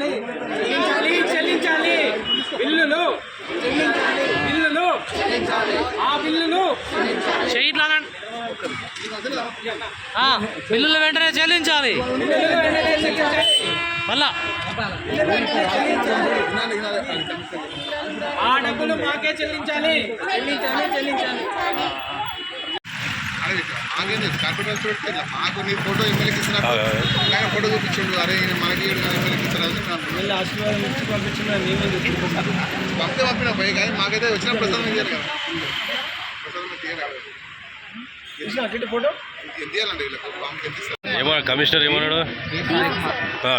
చెల్లించాలి. చెల్లించాలి బిల్లులు బిల్లులు. ఆ బిల్లులు వెంటనే చెల్లించాలి. మళ్ళా. ఆ డబ్బులు మాకే చెల్లించాలి. చెల్లించాలి చెల్లించాలి. మాకేంది కార్పొరేట్ పెడితే మాకు నీ ఫోటో ఎమ్మెల్యేకి ఇస్తున్నట్టు. ఆయన ఫోటో చూపించండు అరే మనకి ఎమ్మెల్యేకి ఇస్తున్నారు పంపితే పంపిన పోయి కానీ మాకైతే వచ్చిన ప్రసాదం ఇయ్యాలి కదా. ప్రసాదం తీయాలి. ఫోటో? ఎంత ఇయ్యాలండి వీళ్ళకి ఎంత ఏమన్నా కమిషనర్ ఏమన్నాడు?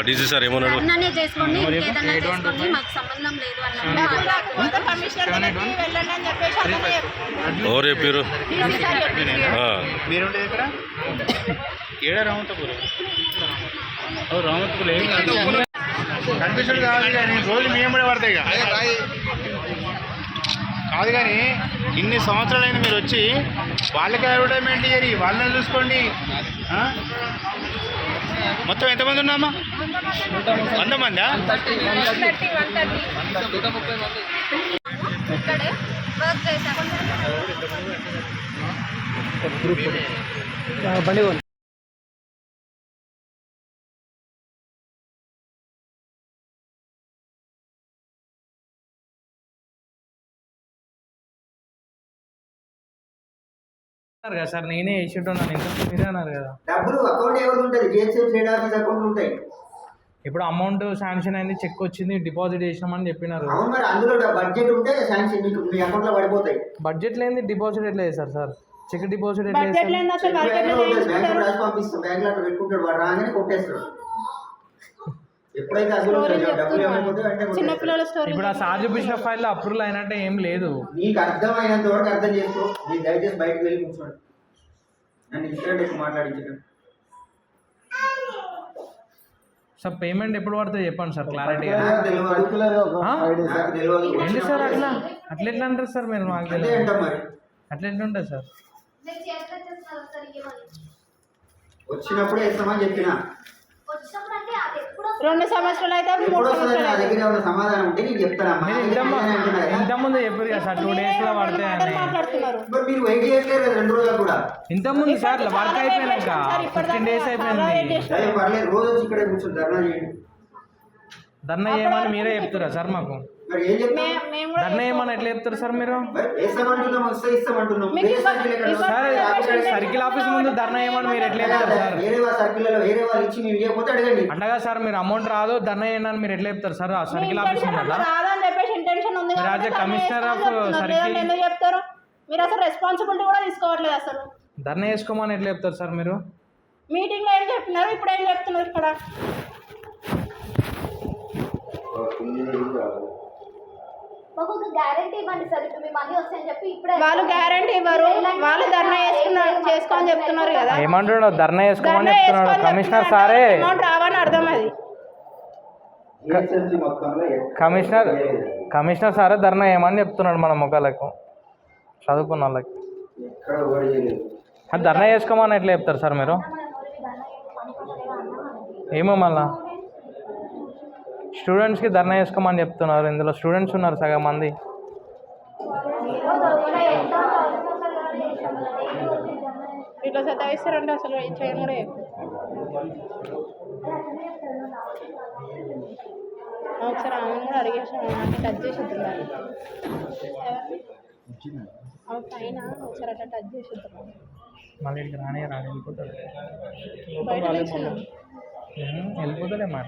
డీసీ సార్ ఏమన్నాడు? అన్ననే చేసుకోండి ఇంకేదన్నా చేసుకోండి మాకు సంబంధం లేదు అన్నట్టు కమిషనర్ దగ్గరికి వెళ్ళండి అని చెప్పేసి అన్ననే చెప్పారు. ఎవరు చెప్పారు? ఇక్కడ ఏడా రామతపురం? ఓ రామతపురం ఏం కన్ఫ్యూషన్ కాదు కానీ రోజులు మేము కూడా పడతాయి కాదు కానీ ఇన్ని సంవత్సరాలైన మీరు వచ్చి వాళ్ళకి అడ్వర్టైజ్మెంట్ ఇయ్యరి వాళ్ళని చూసుకోండి? మొత్తం ఎంతమంది ఉన్నామా వంద మందా? బండి కదా సార్ నేనే వేసింటున్నాను ఇంత మీరే అన్నారు కదా? డబ్బులు అకౌంట్ ఎవరు ఉంటుంది? జిహెచ్ఎం ట్రేడ్ ఆఫీస్ అకౌంట్ ఉంటాయి. ఇప్పుడు అమౌంట్ శాంక్షన్ అయింది చెక్ వచ్చింది డిపాజిట్ చేసినామని చెప్పినారు. అవును మరి అందులో బడ్జెట్ ఉంటే శాంక్షన్ మీకు మీ అకౌంట్లో పడిపోతాయి. బడ్జెట్ లేని డిపాజిట్ ఎట్లా చేస్తారు సార్? చెక్ డిపాజిట్ ఎట్లా బడ్జెట్ చేస్తారు? లేని అసలు బ్యాంక్ మార్కెట్లో లో ఉంటుంది బ్యాంక్ చేయించుకుంటారు రాసి పంపిస్తాం. బ్యాంక్లో అట్లా పెట్టుకుంటాడు వాడు రాగానే కొట్టేస్తాడు ఎప్పుడైతే అందులో స్టోరీ ఉంటాయో డబ్బులు చెప్తున్నాను. ఏమైపోతే వెంటనే చిన్నపిల్లల స్టోరీ ఇప్పుడు ఆ సార్ చూపించిన ఫైల్లో అప్రూవల్ అయినట్టే ఏం లేదు. నీకు అర్థమైనంత వరకు అర్థం చేసుకో. నీకు దయచేసి బయటకు వెళ్ళి కూర్చోండి. నన్ను ఇన్సిడెంట్ మాట్లాడించడం సార్ పేమెంట్ ఎప్పుడు పడుతుంది చెప్పండి సార్ క్లారిటీగా ఏంటి సార్ అట్లా? అట్లా ఎట్లా అంటారు సార్ మీరు? మాకు తెలియదు. అంటాం మరి. అట్లా ఎట్లా ఉంటుంది సార్? వచ్చినప్పుడే ఇస్తామని చెప్పిన వచ్చినప్పుడు అంటే అది ఎప్పుడో రెండు సంవత్సరాలు అయితే మూడు సంవత్సరాలు సమాధానం ఉంటే చెప్తానమ్మా ఇంత ముందు చెప్పారు కదా సార్ టూ డేస్లో పడతాయి మాట్లాడుతున్నారు. మరి వెయిట్ చేయట్లేదు రెండు రోజులు కూడా? ఇంత ముందు సార్ వర్క్ అయిపోయినాక ఫిఫ్టీన్ డేస్ అయిపోయింది. పర్లేదు రోజు వచ్చి ఇక్కడే కూర్చొని ధర్నా చేయమని మీరే చెప్తారా సార్ మాకు? మరి ఏం చెప్తాం మే- మేము కూడా ధర్నా చేయమని ఎట్లా చెప్తారు సార్ మీరు? Circle sir? సర్కిల్ ఆఫీస్ ముందు ధర్నా చేయమని మీరు ఎట్లా చెప్తారు సార్? వేరే వాళ్ళ సర్కిల్లో వేరే వాళ్ళు ఇచ్చి మీరు ఇవ్వకపోతే అడగండి. అండగా సార్ మీరు అమౌంట్ రాదు ధర్నా చేయండి అని మీరు ఎట్లా చెప్తారు సార్? సర్కిల్ ఆఫీస్ ముందు చెప్తున్నారు. circle- లేదంటే ఎందుకు చెప్తారు? మీరు అసలు రెస్పాన్సిబిలిటీ కూడా తీసుకోవట్లేదు అసలు. ధర్నా చేసుకోమని ఎట్లా చెప్తారు సార్ మీరు? మీటింగ్లో ఏం చెప్పినారు? ఇప్పుడు ఏం చెప్తున్నారు ఇక్కడ? వాళ్ళు గ్యారంటీ ఇవ్వరు వాళ్ళు ధర్నా చేసుకున్నారు చేసుకోని చెప్తున్నారు కదా. ఏమంటున్నాడు? ధర్నా చేసుకోమని చెప్తున్నాడు కమిషనర్ సారే. అమౌంట్ రావని అర్థం అది. కమిషనర్ కమిషనర్ సారే ధర్నా చేయమని చెప్తున్నాడు మన ముఖాలకు చదువుకున్న వాళ్ళకి. ధర్నా చేసుకోమని ఎట్లా చెప్తారు సార్ మీరు? ఏమో మళ్ళా. స్టూడెంట్స్కి ధర్నా చేసుకోమని చెప్తున్నారు. ఇందులో స్టూడెంట్స్ ఉన్నారు సగం మంది. ఇట్లా సతాయిస్తారంటే అసలు ఏం చేయను కూడా చెప్పు. ఒకసారి ఆమెను కూడా అడిగేసాను. అంటే టచ్ చేసి వద్దున్నారు ఆమె పైన ఒకసారి అట్లా టచ్ చేసి వద్దున్నారు మళ్ళీ ఇక్కడికి రానే రాని. వెళ్ళిపోతాడు. బయట నిల్చున్నాం. ఉమ్, వెళ్ళిపోతాడే మాట